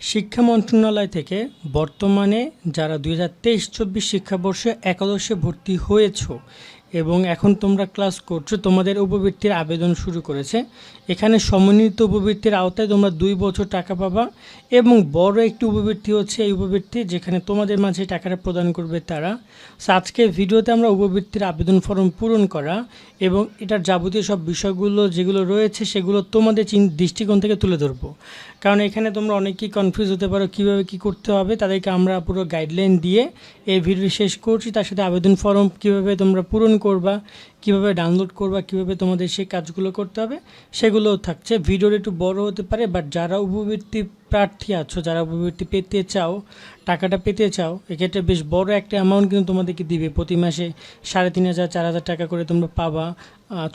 শিক্ষা মন্ত্রণালয় থেকে বর্তমানে যারা দুই হাজার তেইশ চব্বিশ শিক্ষাবর্ষে একাদশে ভর্তি হয়েছো এবং এখন তোমরা ক্লাস করছ, তোমাদের উপবৃত্তির আবেদন শুরু করেছে। এখানে সমন্বিত উপবৃত্তির আওতায় তোমরা দুই বছর টাকা পাবা এবং বড় একটি উপবৃত্তি হচ্ছে এই উপবৃত্তি যেখানে তোমাদের মাঝে টাকাটা প্রদান করবে তারা। সো আজকে ভিডিওতে আমরা উপবৃত্তির আবেদন ফর্ম পূরণ করা এবং এটার যাবতীয় সব বিষয়গুলো যেগুলো রয়েছে সেগুলো তোমাদের দৃষ্টিকোণ থেকে তুলে ধরবো। কারণ এখানে তোমরা অনেকেই কনফিউজ হতে পারো কীভাবে কী করতে হবে, তাদেরকে আমরা পুরো গাইডলাইন দিয়ে এই ভিডিও শেষ করছি। তার সাথে আবেদন ফর্ম কীভাবে তোমরা পূরণ করবা কীভাবে ডাউনলোড করবা, কীভাবে তোমাদের সেই কাজগুলো করতে হবে সেগুলোও থাকছে। ভিডিওর একটু বড় হতে পারে বাট যারা উপবৃত্তি প্রার্থী আছো, যারা উপবৃত্তি পেতে চাও, টাকাটা পেতে চাও, এক্ষেত্রে বেশ বড় একটা অ্যামাউন্ট কিন্তু তোমাদেরকে দিবে। প্রতি মাসে সাড়ে তিন হাজার, চার হাজার টাকা করে তোমরা পাবা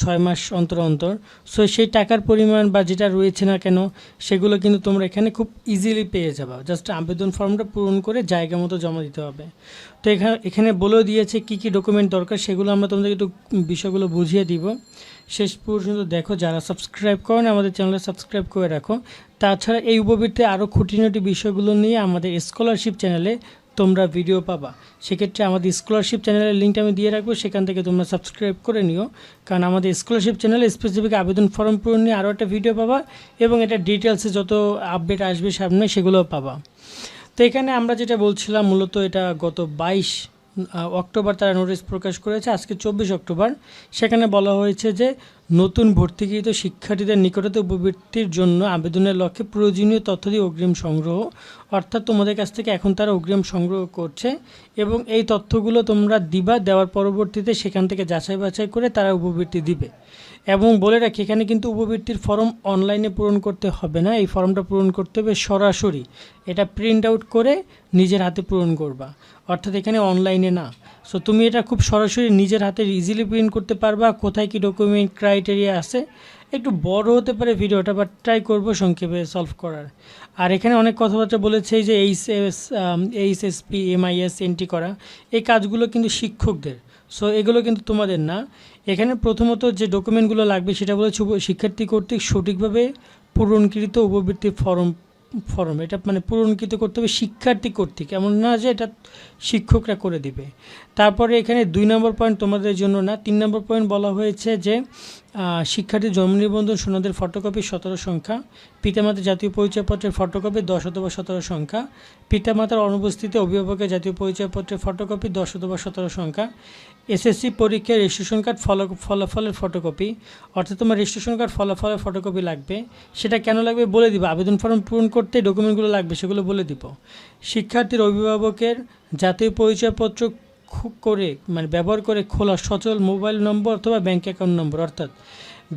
ছয় মাস অন্তর অন্তর। সো সেই টাকার পরিমাণ বা যেটা রয়েছে না কেন, সেগুলো কিন্তু তোমরা এখানে খুব ইজিলি পেয়ে যাবা। জাস্ট আবেদন ফর্মটা পূরণ করে জায়গা মতো জমা দিতে হবে। তো এখানে এখানে বলেও দিয়েছে কী কী ডকুমেন্ট দরকার, সেগুলো আমরা তোমাদেরকে একটু বিষয়গুলো বুঝিয়ে দিব। শেষ পর্যন্ত দেখো, যারা সাবস্ক্রাইব করেন আমাদের চ্যানেলে সাবস্ক্রাইব করে রাখো। তাছাড়া এই উপবৃত্তে আরও খুঁটিনাটি বিষয়গুলো নিয়ে আমাদের স্কলারশিপ চ্যানেলে তোমরা ভিডিও পাবা। সেক্ষেত্রে আমাদের স্কলারশিপ চ্যানেলের লিঙ্কটা আমি দিয়ে রাখব, সেখান থেকে তোমরা সাবস্ক্রাইব করে নিও। কারণ আমাদের স্কলারশিপ চ্যানেলে স্পেসিফিক আবেদন ফর্ম পূরণ নিয়ে আরও একটা ভিডিও পাবা এবং এটা ডিটেলসে যত আপডেট আসবে সামনে সেগুলোও পাবা। তো এখানে আমরা যেটা বলছিলাম, মূলত এটা গত বাইশ অক্টোবর তারা নোটিশ প্রকাশ করেছে, আজকে চব্বিশ অক্টোবর। সেখানে বলা হয়েছে যে, নতুন ভর্তিকৃত শিক্ষার্থীদের নিকটতে উপবৃত্তির জন্য আবেদনের লক্ষ্যে প্রয়োজনীয় তথ্য দিয়ে অগ্রিম সংগ্রহ, অর্থাৎ তোমাদের কাছ থেকে এখন তারা অগ্রিম সংগ্রহ করছে এবং এই তথ্যগুলো তোমরা দিবা, দেওয়ার পরবর্তীতে সেখান থেকে যাচাই বাছাই করে তারা উপবৃত্তি দিবে। এবং বলে রাখি, এখানে কিন্তু উপবৃত্তির ফর্ম অনলাইনে পূরণ করতে হবে না। এই ফর্মটা পূরণ করতে হবে সরাসরি। এটা প্রিন্ট আউট করে নিজের হাতে পূরণ করবা। অর্থাৎ এখানে অনলাইনে না। সো তুমি এটা খুব সরাসরি নিজের হাতে ইজিলি প্রিন্ট করতে পারবা। কোথায় কি ডকুমেন্ট ক্রাইটেরিয়া আছে? একটু বড় হতে পারে ভিডিওটা বাট ট্রাই করব সংক্ষেপে সলভ করার। আর এখানে অনেক কথাবার্তা বলেছে যে H S H S P MIS entry করা। এই কাজগুলো কিন্তু শিক্ষকদের। সো এগুলো কিন্তু তোমাদের না। এখানে প্রথমত যে ডকুমেন্টগুলো লাগবে সেটা উপ- শিক্ষার্থী কর্তৃক সঠিকভাবে পূরণকৃত উপবৃত্তি ফর্ম ফর্ম। এটা মানে পূরণকৃত করতে হবে শিক্ষার্থী কর্তৃক। এমন না যে এটা শিক্ষকরা করে দিবে। তারপরে এখানে দুই নম্বর পয়েন্ট তোমাদের জন্য না তিন নম্বর পয়েন্ট বলা হয়েছে যে আহ, শিক্ষার্থীর জন্ম নিবন্ধন সনদের ফটোকপি সতেরো সংখ্যা পিতামাতার জাতীয় পরিচয়পত্রের ফটোকপি দশ অথবা সতেরো সংখ্যা পিতামাতার অনুপস্থিতি অভিভাবকের জাতীয় পরিচয়পত্রের ফটোকপি দশ অথবা সতেরো সংখ্যা এসএসসি পরীক্ষার রেজিস্ট্রেশন কার্ড ফল ফলাফলের ফটোকপি অর্থাৎ তোমার রেজিস্ট্রেশন কার্ড ফলাফলের ফটোকপি লাগবে। সেটা কেন লাগবে বলে দিব। আবেদন ফর্ম পূরণ করতে ডকুমেন্টগুলো লাগবে সেগুলো বলে দিব। শিক্ষার্থীর অভিভাবকের জাতীয় পরিচয়পত্র করে মানে ব্যবহার করে খোলা সচল মোবাইল নম্বর অথবা ব্যাঙ্ক অ্যাকাউন্ট নম্বর অর্থাৎ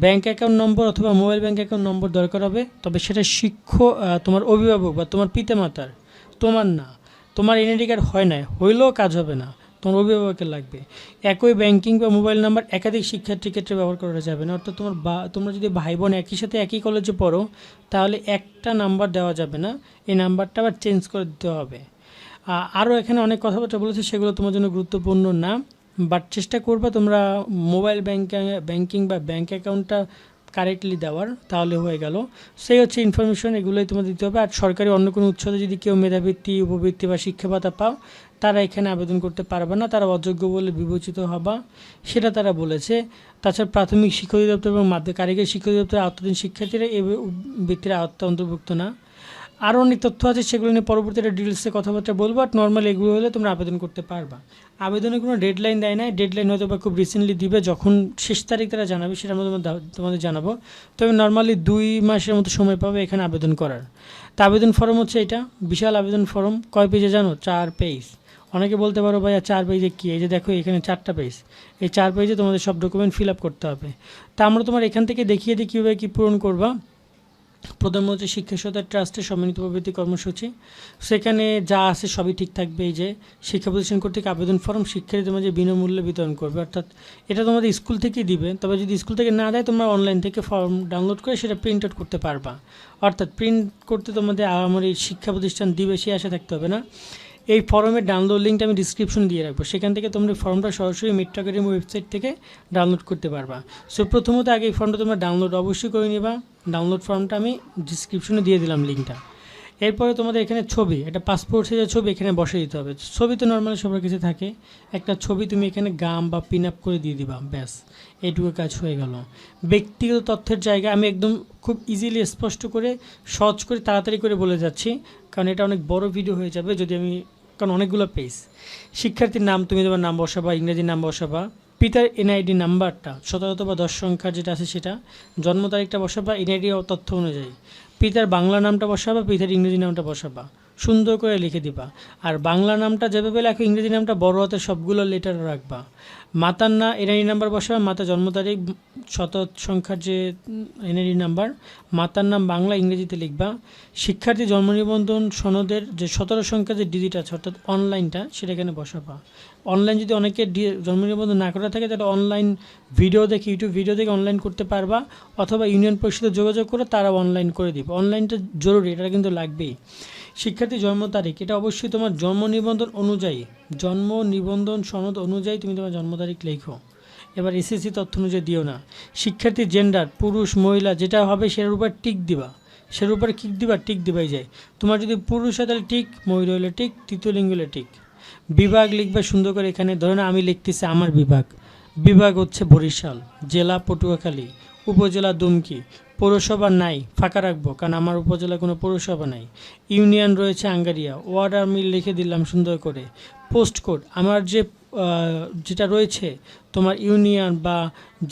ব্যাঙ্ক অ্যাকাউন্ট নম্বর অথবা মোবাইল ব্যাঙ্ক অ্যাকাউন্ট নম্বর দরকার হবে। তবে সেটা শিক্ষক আহ, তোমার অভিভাবক বা তোমার পিতামাতার তোমার না। তোমার এনআইডি কার্ড হয় না হইলেও কাজ হবে না। তোমার অভিভাবকের লাগবে। একই ব্যাংকিং বা মোবাইল নাম্বার একাধিক শিক্ষার্থীর ক্ষেত্রে ব্যবহার করা যাবে না। অর্থাৎ তোমার বা, তোমরা যদি ভাই বোন একই সাথে একই কলেজে পড়ো, তাহলে একটা নাম্বার দেওয়া যাবে না। এই নাম্বারটা আবার চেঞ্জ করে দিতে হবে। আরও এখানে অনেক কথাবার্তা বলেছে, সেগুলো তোমার জন্য গুরুত্বপূর্ণ না। বাট চেষ্টা করবে তোমরা মোবাইল ব্যাংকিং ব্যাংকিং বা ব্যাংক অ্যাকাউন্টটা কারেক্টলি দেওয়ার তাহলে হয়ে গেল। সেই হচ্ছে ইনফরমেশন এগুলোই তোমাদের দিতে হবে। আর সরকারি অন্য কোনো উৎসতে যদি কেউ মেধাবৃত্তি, উপবৃত্তি বা শিক্ষা ভাতা পাও, তারা এখানে আবেদন করতে পারবে না। তারা অযোগ্য বলে বিবেচিত হবা, সেটা তারা বলেছে। তাছাড়া প্রাথমিক শিক্ষা অধিদপ্তর এবং মাধ্যমিক, কারিগরি শিক্ষা অধিদপ্তরের আওতাধীন শিক্ষার্থীরা এ বৃত্তির আওতা অন্তর্ভুক্ত না। আরও অনেক তথ্য আছে, সেগুলো নিয়ে পরবর্তীতে ডিটেলসে কথাবার্তা বলব। আর নর্মাল এগুলো হলে তোমরা আবেদন করতে পারবা। আবেদনে কোনো ডেডলাইন দেয় না ডেডলাইন হয়তো বা খুব রিসেন্টলি দিবে, যখন শেষ তারিখ তারা জানাবে সেটা আমরা তোমাদের জানাব। তবে নর্মালি দুই মাসের মতো সময় পাবে এখানে আবেদন করার। তা আবেদন ফর্ম হচ্ছে এটা, বিশাল আবেদন ফর্ম কয় পেজে জানো? চার পেজ অনেকে বলতে পারো, ভাইয়া, চার পেজে কী? এই যে দেখো, এখানে চারটা পেজ এই চার পেজে তোমাদের সব ডকুমেন্ট ফিল আপ করতে হবে। তা আমরা তোমার এখান থেকে দেখিয়ে দিই কীভাবে কী পূরণ করবা। প্রধানমন্ত্রী শিক্ষা সহায়তা ট্রাস্টের সম্মিলিত প্রবৃত্তি কর্মসূচি। সেখানে যা আছে সবই ঠিক থাকবে, এই যে শিক্ষা প্রতিষ্ঠান কর্তৃক আবেদন ফর্ম শিক্ষার্থীদের মাঝে বিনামূল্যে বিতরণ করবে। অর্থাৎ এটা তোমাদের স্কুল থেকেই দিবে, তবে যদি স্কুল থেকে না দেয় তোমরা অনলাইন থেকে ফর্ম ডাউনলোড করে সেটা প্রিন্ট আউট করতে পারবা। অর্থাৎ প্রিন্ট করতে তোমাদের আমার এই শিক্ষা প্রতিষ্ঠান দিবে, সে আশা থাকতে হবে না। এই ফর্মের ডাউনলোড লিঙ্কটা আমি ডিসক্রিপশন দিয়ে রাখব। সেখান থেকে তোমরা ফর্মটা সরাসরি মিট্র একাডেমি ওয়েবসাইট থেকে ডাউনলোড করতে পারবা। সো প্রথমত আগে এই ফর্মটা তোমরা ডাউনলোড অবশ্যই করে নিবা। ডাউনলোড ফর্মটা আমি ডিসক্রিপশনে দিয়ে দিলাম লিঙ্কটা এরপরে তোমাদের এখানে ছবি, একটা পাসপোর্ট সাইজের ছবি এখানে বসে দিতে হবে। ছবি তো নর্মালি সবার কাছে থাকে। একটা ছবি তুমি এখানে গাম বা পিন আপ করে দিয়ে দিবা, ব্যাস। এইটুকু কাজ হয়ে গেল। ব্যক্তিগত তথ্যের জায়গায় আমি একদম খুব ইজিলি স্পষ্ট করে, সহজ করে, তাড়াতাড়ি করে বলে যাচ্ছি। কারণ এটা অনেক বড় ভিডিও হয়ে যাবে। যদি আমি কারণ অনেকগুলো পেজ শিক্ষার্থীর নাম তুমি তোমার নাম বসাবা ইংরেজি নাম বসাবা, পিতার এনআইডি নাম্বারটা শতশত বা দশ সংখ্যার যেটা আছে সেটা, জন্ম তারিখটা বসাবা এনআইডি তথ্য অনুযায়ী। পিতার বাংলা নামটা বসাবা, পিতার ইংরেজি নামটা বসাবা। সুন্দর করে লিখে দিবা। আর বাংলা নামটা যেভাবে লেখো, ইংরেজি নামটা বড় হাতে সবগুলো লেটার রাখবা। মাতার না, এনআইডি নাম্বার বসাবা মাতার জন্ম তারিখ শত সংখ্যার যে এনআইডি নাম্বার, মাতার নাম বাংলা, ইংরেজিতে লিখবা। শিক্ষার্থী জন্ম নিবন্ধন সনদের যে সতেরো সংখ্যার যে ডিজিট আছে, অর্থাৎ অনলাইনটা সেটা এখানে বসাবা। অনলাইন যদি অনেকে জন্ম নিবন্ধন না করা থাকে, তাহলে অনলাইন ভিডিও দেখে ইউটিউব ভিডিও দেখে অনলাইন করতে পারবা। অথবা ইউনিয়ন পরিষদে যোগাযোগ করে তারা অনলাইন করে দিবে। অনলাইনটা জরুরি, এটা কিন্তু লাগবেই। শিক্ষার্থী জন্ম তারিখ। এটা অবশ্যই তোমার জন্ম নিবন্ধন অনুযায়ী, জন্ম নিবন্ধন সনদ অনুযায়ী তুমি তোমার জন্ম তারিখ লেখো। এবার এসএসসি তথ্য অনুযায়ী দিও না। শিক্ষার্থী জেন্ডার পুরুষ, মহিলা, যেটা হবে সেটার উপর টিক দিবা। সেটার উপরে কিক দিবা টিক দিবাই যায়। তোমার যদি পুরুষ হয় তাহলে টিক মহিলা হলে টিক তৃতীয় লিঙ্গ হলে টিক বিভাগ লিখবে সুন্দর করে এখানে, ধরে না আমি লিখতেছি আমার বিভাগ। বিভাগ হচ্ছে বরিশাল, জেলা পটুয়াখালী, উপজেলা দুমকি পৌরসভা নাই, ফাঁকা রাখব, কারণ আমার উপজেলায় কোনো পৌরসভা নাই। ইউনিয়ন রয়েছে আঙ্গারিয়া, ওয়ার্ড আমি লিখে দিলাম সুন্দর করে। পোস্ট কোড, আমার যে যেটা রয়েছে, তোমার ইউনিয়ন বা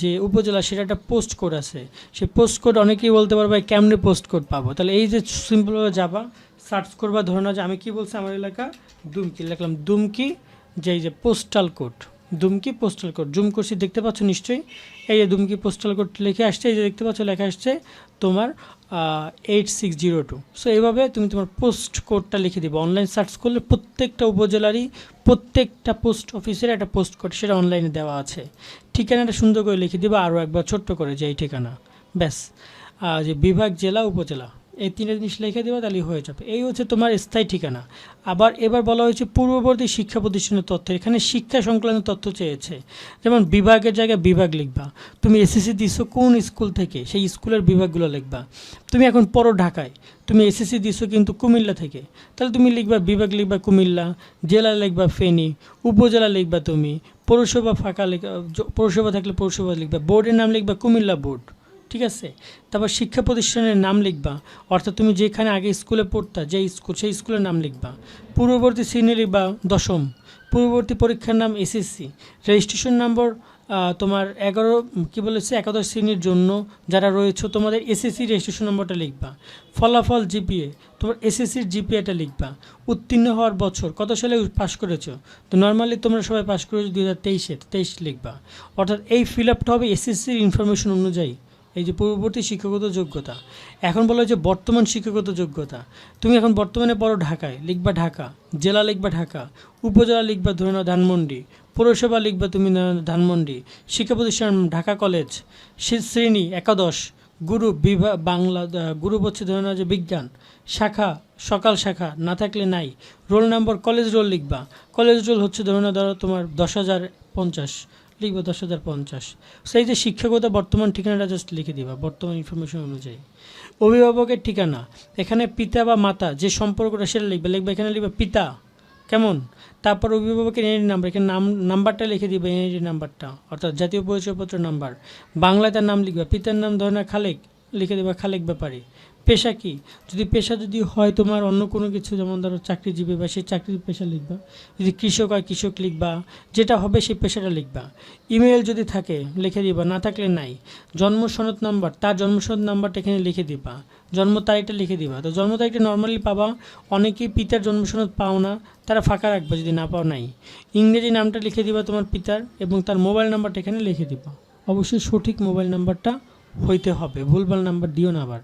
যে উপজেলা, সেটা একটা পোস্ট কোড আছে। সেই পোস্ট কোড অনেকেই বলতে পারবে কেমনে পোস্ট কোড পাবো? তাহলে এই যে সিম্পলভাবে যাবা, সার্চ করবা, ধরে নাও যে আমি কি বলছি আমার এলাকা? দুমকি, লিখলাম দুমকি, যে এই যে postal code Dumki postal code zoom করছি, দেখতে পাচ্ছ নিশ্চয়ই? এই যে দুমকি পোস্টাল কোড লিখে আসছে, এই যে দেখতে পাচ্ছ, লেখা আসছে তোমার eight six zero two so এইভাবে তুমি তোমার পোস্ট কোডটা লিখে দিবে। অনলাইন সার্চ করলে প্রত্যেকটা উপজেলারই প্রত্যেকটা পোস্ট অফিসের একটা পোস্ট কোড সেটা অনলাইনে দেওয়া আছে। ঠিকানাটা সুন্দর করে লিখে দিবে, আরও একবার ছোট্ট করে যে এই ঠিকানা। ব্যাস। যে বিভাগ, জেলা, উপজেলা। এই তিনটা জিনিস লিখে দেওয়া তাহলে হয়ে যাবে। এই হচ্ছে তোমার স্থায়ী ঠিকানা। আবার এবার বলা হয়েছে, পূর্ববর্তী শিক্ষা প্রতিষ্ঠানের তথ্য। এখানে শিক্ষা সংক্রান্ত তথ্য চেয়েছে। যেমন বিভাগের জায়গায় বিভাগ লিখবা। তুমি এসএসসি দিছো কোন স্কুল থেকে? সেই স্কুলের বিভাগগুলো লিখবা। তুমি এখন পড়ো ঢাকায়। তুমি এসএসসি দিছো কিন্তু কুমিল্লা থেকে। তাহলে তুমি লিখবা বিভাগ লিখবা কুমিল্লা, জেলা লিখবা ফেনী, উপজেলা লিখবা তুমি, পৌরসভা ফাঁকা লিখবা পৌরসভা থাকলে পৌরসভা লিখবা, বোর্ডের নাম লিখবা কুমিল্লা বোর্ড। ঠিক আছে? তারপর শিক্ষা প্রতিষ্ঠানের নাম লিখবা। অর্থাৎ তুমি যেখানে আগে স্কুলে পড়তা যে স্কুল সেই স্কুলের নাম লিখবা। পূর্ববর্তী শ্রেণি লিখবা দশম। পূর্ববর্তী পরীক্ষার নাম এসএসসি রেজিস্ট্রেশন নম্বর তোমার এগারো, কী বলেছে, একাদশ শ্রেণির জন্য যারা রয়েছে, তোমাদের এসএসসি রেজিস্ট্রেশন নম্বরটা লিখবা। ফলাফল জিপিএ তোমার এসএসসির জিপিএটা লিখবা। উত্তীর্ণ হওয়ার বছর, কত সালে পাশ করেছ? তো নর্মালি তোমরা সবাই পাশ করেছ দু হাজার তেইশে, তেইশ লিখবা। অর্থাৎ এই ফিল আপটা হবে এসএসসির ইনফরমেশন অনুযায়ী। এই যে পূর্ববর্তী শিক্ষাগত যোগ্যতা। এখন বলা হচ্ছে বর্তমান শিক্ষাগত যোগ্যতা। তুমি এখন বর্তমানে পড়ো ঢাকায়, লিখবা ঢাকা, জেলা লিখবা ঢাকা, উপজেলা লিখবা ধরে নাও ধানমন্ডি, পৌরসভা লিখবা তুমি ধানমন্ডি, শিক্ষা প্রতিষ্ঠান ঢাকা কলেজ শ্রেণি একাদশ, গ্রুপ বিভা বাংলা গ্রুপ হচ্ছে ধরে নাও যে বিজ্ঞান, শাখা, সকাল শাখা, না থাকলে নাই, রোল নাম্বার কলেজ রোল লিখবা, কলেজ রোল হচ্ছে ধরে নাও ধরো তোমার দশ হাজার পঞ্চাশ লিখব দশ হাজার পঞ্চাশ। সেই যে শিক্ষাগত বর্তমান ঠিকানাটা জাস্ট লিখে দিবা, বর্তমান ইনফরমেশন অনুযায়ী। অভিভাবকের ঠিকানা, এখানে পিতা বা মাতা, যে সম্পর্কটা সেটা লিখবে লিখবে এখানে লিখবে পিতা, কেমন? তারপর অভিভাবকের এনআইডি নাম্বার এখানে নাম নাম্বারটা লিখে দিবে এনআইডি নাম্বারটা অর্থাৎ জাতীয় পরিচয়পত্র নাম্বার বাংলায় তার নাম লিখবে, পিতার নাম ধরে না খালেক, লিখে দেবে খালেক ব্যাপারে। পেশা কি? যদি পেশা যদি হয় তোমার অন্য কোনো কিছু, যেমন ধরো চাকরিজীবী বা সেই চাকরির পেশা লিখবা। যদি কৃষক হয় কৃষক লিখবা, যেটা হবে সেই পেশাটা লিখবা। ইমেল যদি থাকে, লিখে দিবা, না থাকলে নাই। জন্ম সনদ নাম্বার, তার জন্ম সনদ নাম্বারটা এখানে লিখে দিবা। জন্ম তারিখটা লিখে দিবা। তো জন্ম তারিখটা নর্মালি পাবা, অনেকেই পিতার জন্ম সনদ পাও না, তারা ফাঁকা রাখবে যদি না পাও নাই। ইংরেজি নামটা লিখে দিবা তোমার পিতার এবং তার মোবাইল নাম্বারটা এখানে লিখে দিবা। অবশ্যই সঠিক মোবাইল নাম্বারটা হইতে হবে, ভুলভাল নাম্বার দিও না আবার।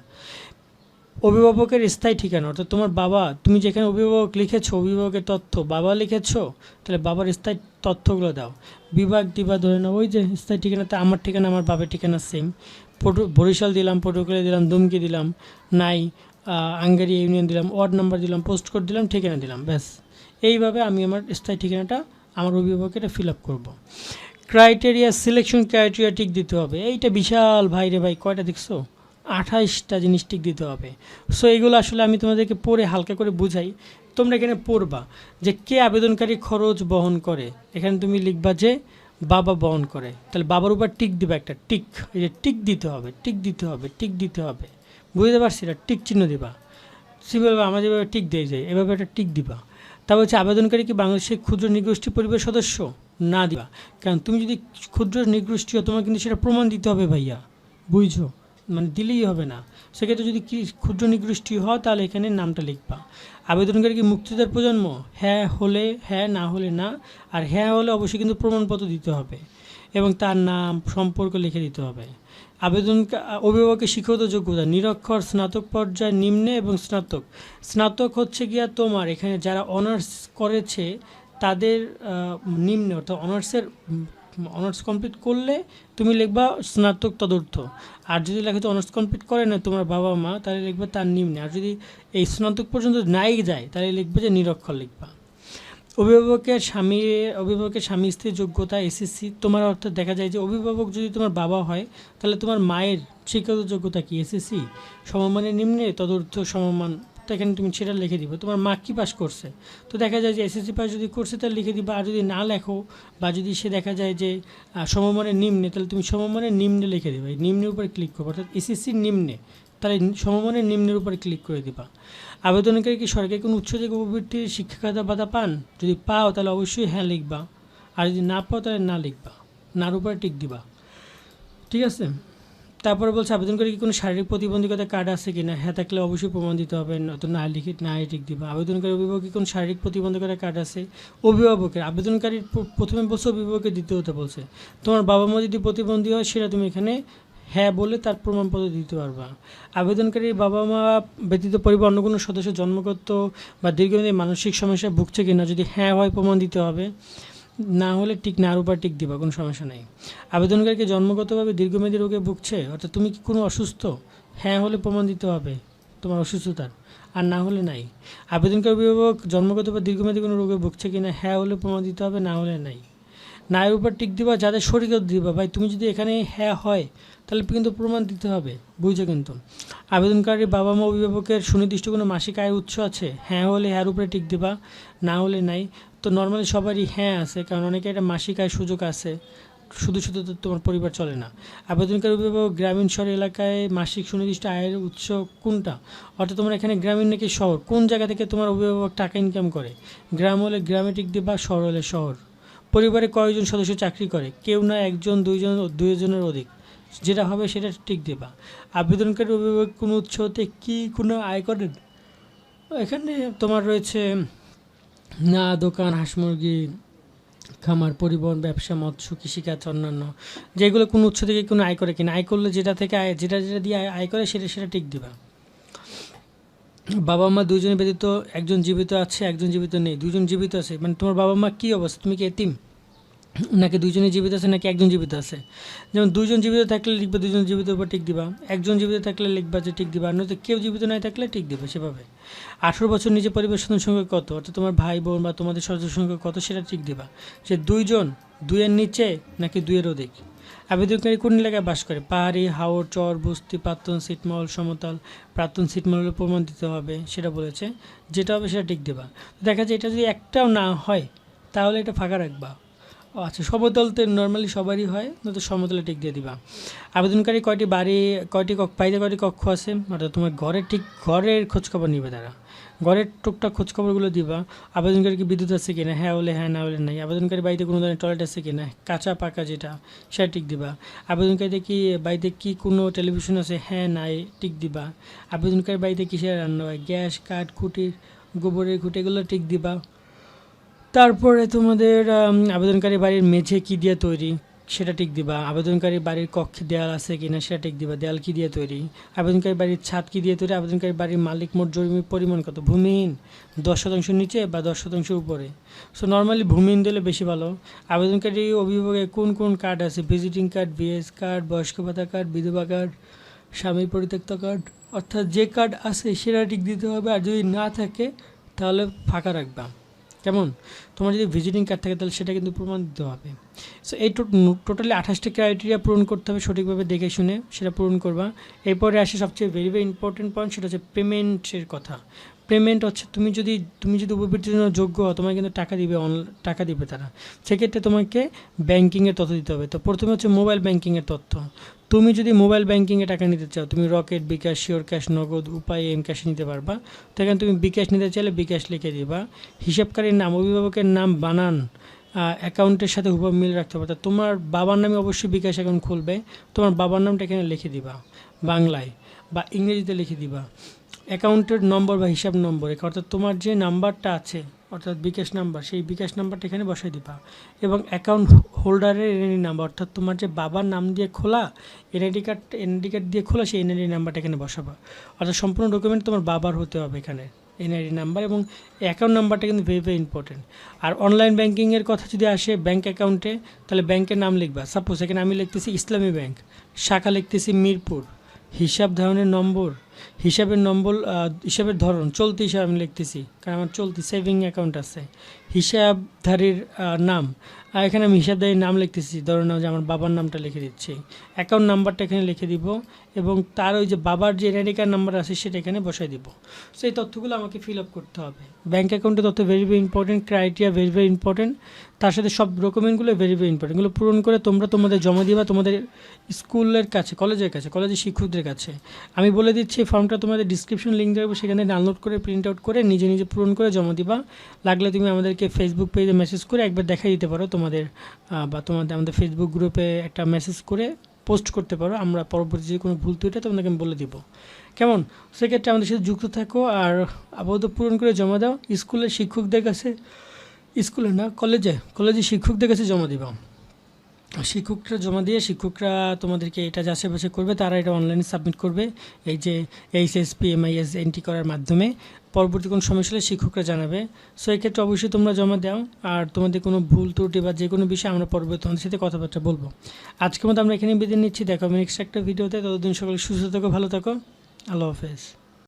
অভিভাবকের স্থায়ী ঠিকানা, অর্থাৎ তোমার বাবা, তুমি যেখানে অভিভাবক লিখেছো, অভিভাবকের তথ্য বাবা লিখেছো, তাহলে বাবার স্থায়ী তথ্যগুলো দাও। বিভাগ দিবা ধরে নাও, ওই যে স্থায়ী ঠিকানাতে আমার ঠিকানা, আমার বাবার ঠিকানা সেম পটু, বরিশাল দিলাম, পটুয়াখালী দিলাম, দুমকি দিলাম, নাই আঙ্গারি ইউনিয়ন দিলাম, ওয়ার্ড নাম্বার দিলাম পোস্ট কোড দিলাম, ঠিকানা দিলাম, ব্যাস। এইভাবে আমি আমার স্থায়ী ঠিকানাটা আমার অভিভাবকের ফিল আপ করব। ক্রাইটেরিয়া সিলেকশন ক্রাইটেরিয়া ঠিক দিতে হবে। এইটা বিশাল ভাই রে ভাই, কয়টা দেখছ? আঠাইশটা জিনিস টিক দিতে হবে। সো এগুলো আসলে আমি তোমাদেরকে পড়ে হালকা করে বুঝাই। তোমরা এখানে পড়বা যে কে আবেদনকারী খরচ বহন করে। এখানে তুমি লিখবা যে বাবা বহন করে। তাহলে বাবার উপর টিক দিবা একটা, টিক। এই যে টিক দিতে হবে, টিক দিতে হবে, টিক দিতে হবে। বুঝতে পারছি এটা? টিক চিহ্ন দিবা। সিম্পল আমরা যেভাবে টিক দিয়ে যাই, এভাবে একটা টিক দিবা। তারপর হচ্ছে আবেদনকারী কি বাংলাদেশের ক্ষুদ্র নিগোষ্ঠী পরিবারের সদস্য? না দিবা। কারণ তুমি যদি ক্ষুদ্র নিগোষ্ঠী তোমার কিন্তু সেটা প্রমাণ দিতে হবে ভাইয়া। বুঝছ? মানে দিলেই হবে না। সেক্ষেত্রে যদি ক্ষুদ্র নিকৃষ্টি হয়, তাহলে এখানে নামটা লিখবা। আবেদনকারী কি মুক্তিযোদ্ধার প্রজন্ম? হ্যাঁ হলে হ্যাঁ না হলে না। আর হ্যাঁ হলে অবশ্যই কিন্তু প্রমাণপত্র দিতে হবে এবং তার নাম, সম্পর্ক লিখে দিতে হবে। আবেদন অভিভাবকের শিক্ষাগত যোগ্যতা, নিরক্ষর স্নাতক পর্যায়ে নিম্নে এবং স্নাতক। স্নাতক হচ্ছে গিয়া তোমার এখানে যারা অনার্স করেছে, তাদের নিম্নে অর্থাৎ অনার্সের অনার্স কমপ্লিট করলে তুমি লিখবা স্নাতক তদর্থ আর যদি লেখা তো অনার্স কমপ্লিট করে না তোমার বাবা মা, তাহলে লিখবে তার নিম্নে। আর যদি এই স্নাতক পর্যন্ত নাই যায়, তাহলে লিখবে যে নিরক্ষর লিখবা। অভিভাবকের স্বামী অভিভাবকের স্বামী স্ত্রীর যোগ্যতা এসএসসি তোমার অর্থাৎ দেখা যায় যে অভিভাবক যদি তোমার বাবা হয়, তাহলে তোমার মায়ের শিক্ষাগত যোগ্যতা কি? এসএসসি সমমানের নিম্নে তদর্থ সমমান তো এখানে তুমি সেটা লিখে দিবে। তোমার মা কী পাস করছে? তো দেখা যায় যে এসএসসি পাস যদি করছে, তাহলে লিখে দিবা। আর যদি না লেখো বা যদি সে দেখা যায় যে সমমানের নিম্নে, তাহলে তুমি সমমানের নিম্নে লিখে দিবে। নিম্নের উপরে ক্লিক করবে। অর্থাৎ এসএসসির নিম্নে, তাহলে সমমানের নিম্নের উপরে ক্লিক করে দিবা। আবেদনকারী কি সরকারি কোনো উচ্চ থেকে উপবৃত্তির শিক্ষাখাতা বাধা পান? যদি পাও, তাহলে অবশ্যই হ্যাঁ লিখবা। আর যদি না পাও, তাহলে না লিখবা। নার উপরে টিক দিবা। ঠিক আছে? তারপরে বলছে আবেদনকারী কি কোনো শারীরিক প্রতিবন্ধকতা কার্ড আছে কি না হ্যাঁ থাকলে অবশ্যই প্রমাণ দিতে হবে। নয়তো না লিখে না টিক দিবা। আবেদনকারী অভিভাবক কি কোনো শারীরিক প্রতিবন্ধকতা কার্ড আছে? অভিভাবকের, আবেদনকারীর প্রথমে বলছে অভিভাবকের হতে বলছে। তোমার বাবা মা যদি প্রতিবন্ধী হয়, সেটা তুমি এখানে হ্যাঁ বলে তার প্রমাণপত্র দিতে পারবা। আবেদনকারীর বাবা মা ব্যতীত পরিবার অন্য কোনো সদস্য জন্মগত বা দীর্ঘমেয়াদী মানসিক সমস্যায় ভুগছে কিনা, যদি হ্যাঁ হয় প্রমাণ দিতে হবে। না হলে টিক না উপর টিক দিবা, কোনো সমস্যা নেই। আবেদনকারীকে জন্মগতভাবে দীর্ঘমেয়াদী রোগে ভুগছে, অর্থাৎ তুমি কি কোনো অসুস্থ? হ্যাঁ হলে প্রমাণ দিতে হবে তোমার অসুস্থতার, আর না হলে নাই। আবেদনকারী অভিভাবক জন্মগত বা দীর্ঘমেয়াদী কোনো রোগে ভুগছে কিনা হ্যাঁ হলে প্রমাণ দিতে হবে, না হলে নাই। না, এর উপর টিক দিবা, যাদের শরীরও দিবা, ভাই, তুমি যদি এখানে হ্যাঁ হয়, তাহলে কিন্তু প্রমাণ দিতে হবে, বুঝছ কিন্তু। আবেদনকারীর বাবা মা অভিভাবকের সুনির্দিষ্ট কোনো মাসিক আয় উৎস আছে হ্যাঁ হলে হ্যার উপরে টিক দিবা, না হলে নাই। তো নর্মালি সবারই হ্যাঁ আছে, কারণ অনেকে একটা মাসিক আয় সুযোগ আছে। শুধু শুধু তো তোমার পরিবার চলে না। আবেদনকারী অভিভাবক গ্রামীণ শহর এলাকায় মাসিক সুনির্দিষ্ট আয়ের উৎস কোনটা? অর্থাৎ তোমার এখানে গ্রামীণ নাকি শহর? কোন জায়গা থেকে তোমার অভিভাবক টাকা ইনকাম করে? গ্রাম হলে গ্রামে টিক দিবা শহর হলে শহর। পরিবারে কয়জন সদস্য চাকরি করে? কেউ না একজন, দুইজন, দুইজনের অধিক। যেটা হবে সেটা ঠিক দেবা। আবেদনকারী অভিভাবক কোনো উৎস হতে কি কোনো আয় করেন? এখানে তোমার রয়েছে না, দোকান, হাঁস মুরগি, খামার, পরিবহন, ব্যবসা, মৎস্য, কৃষিকাজ, অন্যান্য। যেগুলো কোনো উৎস থেকে কোনো আয় করে কিনা, আয় করলে যেটা থেকে আয়, যেটা যেটা দিয়ে আয়- করে সেটা সেটা ঠিক দিবা। বাবা মা দুজনে ব্যতীত একজন জীবিত আছে, একজন জীবিত নেই দুজন জীবিত আছে। মানে তোমার বাবা মা কী অবস্থা? তুমি কি এতিম? নাকি দুইজনে জীবিত আছে, নাকি একজন জীবিত আছে? যেমন দুইজন জীবিত থাকলে লিখবে দুজন জীবিত উপর টিক দিবা। একজন জীবিত থাকলে লিখবা যে টিক দিবা নয়তো কেউ জীবিত নাই থাকলে টিক দিবে সেভাবে। আঠেরো বছর নিচে পরিবার সদস্য সংখ্যা কত? অর্থাৎ তোমার ভাই বোন বা তোমাদের সদস্য সংখ্যা কত, সেটা টিক দিবা। সে দুইজন, দুইয়ের নিচে নাকি দুইয়ের অধিক? আবেদনকারী কোন এলাকায় বাস করে? পাহাড়ি হাওড় চর, বস্তি, প্রাক্তন ছিটমহল সমতল। প্রাক্তন ছিটমহলের প্রমাণ দিতে হবে, সেটা বলেছে। যেটা হবে সেটা টিক দেবা। দেখা যায় এটা যদি একটাও না হয়, তাহলে এটা ফাঁকা রাখবা। আচ্ছা সমতল তো নর্মালি সবারই হয় নয়তো সমতলে টিক দিয়ে দিবা। আবেদনকারী কয়টি বাড়ি, কয়টি বাড়িতে কয়টি কক্ষ আছে? অর্থাৎ তোমার ঘরের ঠিক ঘরের খোঁজখবর নিবে তারা। ঘরের টুকটাক খোঁজখবরগুলো দিবা, আবেদনকারী কি বিদ্যুৎ আছে কিনা? হ্যাঁ হলে হ্যাঁ না হলে নাই। আবেদনকারী বাড়িতে কোনো ধরনের টয়লেট আছে কিনা? কাঁচা, পাকা যেটা, সেটা টিক দিবা। আবেদনকারীতে কি বাড়িতে কি কোনো টেলিভিশন আছে? হ্যাঁ নাই, টিক দিবা। আবেদনকারী বাড়িতে কিসের রান্না হয়? গ্যাস, কাঠ খুঁটির গোবরের খুঁটি, এগুলো টিক দিবা। তারপরে তোমাদের আবেদনকারী বাড়ির মেঝে কি দিয়ে তৈরি? সেটা টিক দিবা। আবেদনকারী বাড়ির কক্ষে দেয়াল আছে কি না সেটা টিক দিবা। দেয়াল কি দিয়ে তৈরি? আবেদনকারী বাড়ির ছাদ কি দিয়ে তৈরি? আবেদনকারী বাড়ির মালিক মোট জমির পরিমাণ কত? ভূমিহীন দশ শতাংশ নিচে বা দশ শতাংশ উপরে। সো নর্মালি ভূমিহীন দিলে বেশি ভালো। আবেদনকারী অভিভাবকে কোন কোন কার্ড আছে? ভিজিটিং কার্ড, বিএস কার্ড, বয়স্ক ভাতা কার্ড, বিধবা কার্ড, স্বামী পরিত্যক্ত কার্ড। অর্থাৎ যে কার্ড আছে সেটা টিক দিতে হবে। আর যদি না থাকে, তাহলে ফাঁকা রাখবা। কেমন? তোমার যদি ভিজিটিং কার্ড থাকে তাহলে সেটা কিন্তু প্রমাণ দিতে হবে। সো এই টোটালি আঠাশটা ক্রাইটেরিয়া পূরণ করতে হবে সঠিকভাবে দেখে শুনে, সেটা পূরণ করবা। এরপরে আসে সবচেয়ে ভেরি ভেরি ইম্পর্টেন্ট পয়েন্ট সেটা হচ্ছে পেমেন্টের কথা। পেমেন্ট হচ্ছে, তুমি যদি তুমি যদি উপবৃত্তির জন্য যোগ্য তোমাকে কিন্তু টাকা দিবে অন, টাকা দিবে তারা। সেক্ষেত্রে তোমাকে ব্যাঙ্কিংয়ের তথ্য দিতে হবে। তো প্রথমে হচ্ছে মোবাইল ব্যাঙ্কিংয়ের তথ্য। তুমি যদি মোবাইল ব্যাঙ্কিংয়ে টাকা নিতে চাও, তুমি রকেট বিকাশ শিওর ক্যাশ নগদ উপায় এম ক্যাশে নিতে পারবা। তো এখানে তুমি বিকাশ নিতে চাইলে বিকাশ লিখে দিবা। হিসাবকারীর নাম, অভিভাবকের নাম বানান অ্যাকাউন্টের সাথে হুবহু মিল রাখতে পারবে তোমার বাবার নামে অবশ্যই বিকাশ অ্যাকাউন্ট খুলবে। তোমার বাবার নামটা এখানে লিখে দিবা, বাংলায়, বা ইংরেজিতে লিখে দিবা। অ্যাকাউন্টের নম্বর বা হিসাব নম্বর অর্থাৎ তোমার যে নাম্বারটা আছে, অর্থাৎ বিকাশ নাম্বার, সেই বিকাশ নাম্বারটা এখানে বসাই দিবা। এবং অ্যাকাউন্ট হোল্ডারের এনআইডি নাম্বার, অর্থাৎ তোমার যে বাবার নাম দিয়ে খোলা, এনআইডি কার্ড এনআইডি কার্ড দিয়ে খোলা, সেই এনআইডি নাম্বারটা এখানে বসাবা। অর্থাৎ সম্পূর্ণ ডকুমেন্ট তোমার বাবার হতে হবে এখানে, এনআইডি নাম্বার এবং অ্যাকাউন্ট নাম্বারটা কিন্তু ভেরি ভেরি ইম্পর্টেন্ট আর অনলাইন ব্যাঙ্কিংয়ের কথা যদি আসে ব্যাঙ্ক অ্যাকাউন্টে তাহলে ব্যাংকের নাম লিখবা। সাপোজ এখানে আমি লিখতেছি ইসলামী ব্যাংক, শাখা লিখতেছি মিরপুর। হিসাব ধারণের নম্বর, হিসাবের নম্বর হিসাবের ধরন, চলতি হিসাব আমি লিখতেছি, কারণ আমার চলতি সেভিং অ্যাকাউন্ট আছে। হিসাবধারীর নাম, আর এখানে আমি হিসাবধারীর নাম লিখতেছি ধরুন যে আমার বাবার নামটা লিখে দিচ্ছি। অ্যাকাউন্ট নাম্বারটা এখানে লিখে দিব এবং তার ওই যে বাবার যে এনআইডি কার্ড নাম্বার আছে সেটা এখানে বসাই দিব। সো এই তথ্যগুলো আমাকে ফিল আপ করতে হবে। ব্যাঙ্ক অ্যাকাউন্টের তথ্য very very important criteria very very important তার সাথে সব ডকুমেন্টগুলো ভেরি ভেরি ইম্পর্টেন্ট এগুলো পূরণ করে তোমরা তোমাদের জমা দিবা তোমাদের স্কুলের কাছে কলেজের কাছে কলেজের শিক্ষকদের কাছে। আমি বলে দিচ্ছি ফর্মটা তোমাদের ডিসক্রিপশন লিঙ্ক দেবো সেখানে ডাউনলোড করে প্রিন্ট আউট করে, নিজে নিজে পূরণ করে জমা দিবা। লাগলে তুমি আমাদেরকে ফেসবুক পেজে মেসেজ করে একবার দেখাই দিতে পারো তোমাদের বা তোমাদের, আমাদের ফেসবুক গ্রুপে একটা মেসেজ করে পোস্ট করতে পারো। আমরা পরবর্তী যে কোনো ভুল ত্রুটি তোমাদেরকে আমি বলে দিব। কেমন? সেক্ষেত্রে আমাদের সাথে যুক্ত থাকো আর আপাতত পূরণ করে জমা দাও। স্কুলের শিক্ষকদের কাছে স্কুলে না, কলেজে কলেজে শিক্ষকদের কাছে জমা দিবা। শিক্ষকরা জমা দিয়ে, শিক্ষকরা তোমাদেরকে এটা যাচাই বাছাই করবে, তারা এটা অনলাইনে সাবমিট করবে। এই যে এইচএসপি এমআইএস এন্ট্রি করার মাধ্যমে। পরবর্তী কোনো সমস্যা হলে শিক্ষকরা জানাবে। সো এক্ষেত্রে অবশ্যই তোমরা জমা দাও। আর তোমাদের কোনো ভুল ত্রুটি বা যে কোনো বিষয়ে আমরা পরবর্তী তোমাদের সাথে কথাবার্তা বলব। আজকের মতো আমরা এখানে বিদায় নিচ্ছি। দেখো আমি নেক্সট একটা ভিডিওতে। ততদিন সকলে সুস্থ থাকো, ভালো থাকো। আল্লাহ হাফেজ।